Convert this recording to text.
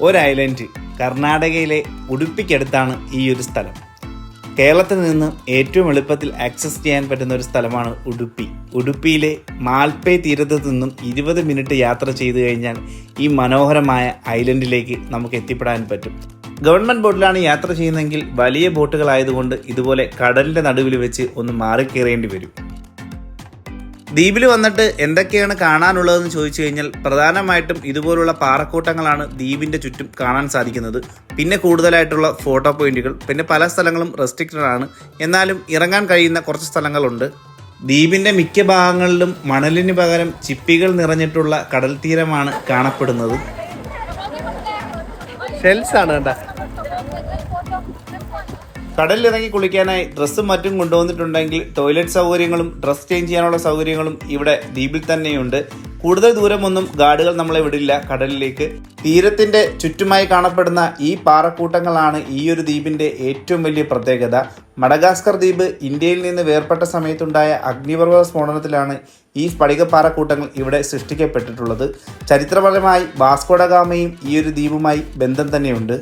ഒരു ഐലൻഡ് കർണാടകയിലെ ഉടുപ്പിക്കടുത്താണ് ഈ ഒരു സ്ഥലം. കേരളത്തിൽ നിന്ന് ഏറ്റവും എളുപ്പത്തിൽ ആക്സസ് ചെയ്യാൻ പറ്റുന്ന ഒരു സ്ഥലമാണ് ഉടുപ്പി ഉടുപ്പിയിലെ മാൽപ്പേ തീരത്ത് നിന്നും ഇരുപത് മിനിറ്റ് യാത്ര ചെയ്തു കഴിഞ്ഞാൽ ഈ മനോഹരമായ ഐലൻഡിലേക്ക് നമുക്ക് എത്തിപ്പെടാൻ പറ്റും. ഗവൺമെന്റ് ബോട്ടിലാണ് യാത്ര ചെയ്യുന്നതെങ്കിൽ വലിയ ബോട്ടുകളായതുകൊണ്ട് ഇതുപോലെ കടലിന്റെ നടുവിൽ വെച്ച് ഒന്ന് മാറിക്കേറേണ്ടി വരും. ദ്വീപിൽ വന്നിട്ട് എന്തൊക്കെയാണ് കാണാനുള്ളതെന്ന് ചോദിച്ചു കഴിഞ്ഞാൽ പ്രധാനമായിട്ടും ഇതുപോലുള്ള പാറക്കൂട്ടങ്ങളാണ് ദ്വീപിന്റെ ചുറ്റും കാണാൻ സാധിക്കുന്നത്. പിന്നെ കൂടുതലായിട്ടുള്ള ഫോട്ടോ പോയിന്റുകൾ പിന്നെ പല സ്ഥലങ്ങളും റെസ്ട്രിക്റ്റഡ് ആണ്. എന്നാലും ഇറങ്ങാൻ കഴിയുന്ന കുറച്ച് സ്ഥലങ്ങളുണ്ട്. ദ്വീപിന്റെ മിക്ക ഭാഗങ്ങളിലും മണലിന് പകരം ചിപ്പികൾ നിറഞ്ഞിട്ടുള്ള കടൽ തീരമാണ് കാണപ്പെടുന്നത്. ഷെൽസ് ആണ് കടലിലിറങ്ങി കുളിക്കാനായി ഡ്രസ്സും മറ്റും കൊണ്ടുവന്നിട്ടുണ്ടെങ്കിൽ ടോയ്ലറ്റ് സൗകര്യങ്ങളും ഡ്രസ് ചേഞ്ച് ചെയ്യാനുള്ള സൗകര്യങ്ങളും ഇവിടെ ദ്വീപിൽ തന്നെയുണ്ട്. കൂടുതൽ ദൂരമൊന്നും ഗാർഡുകൾ നമ്മളെ വിടില്ല. കടലിലേക്ക് തീരത്തിന്റെ ചുറ്റുമായി കാണപ്പെടുന്ന ഈ പാറക്കൂട്ടങ്ങളാണ് ഈ ഒരു ദ്വീപിന്റെ ഏറ്റവും വലിയ പ്രത്യേകത. മഡഗാസ്കർ ദ്വീപ് ഇന്ത്യയിൽ നിന്ന് വേർപെട്ട സമയത്തുണ്ടായ അഗ്നിപർവത സ്ഫോടനത്തിലാണ് ഈ സ്ഫടികപ്പാറക്കൂട്ടങ്ങൾ ഇവിടെ സൃഷ്ടിക്കപ്പെട്ടിട്ടുള്ളത്. ചരിത്രപരമായി വാസ്കോഡഗാമയും ഈ ഒരു ദ്വീപുമായി ബന്ധം തന്നെയുണ്ട്.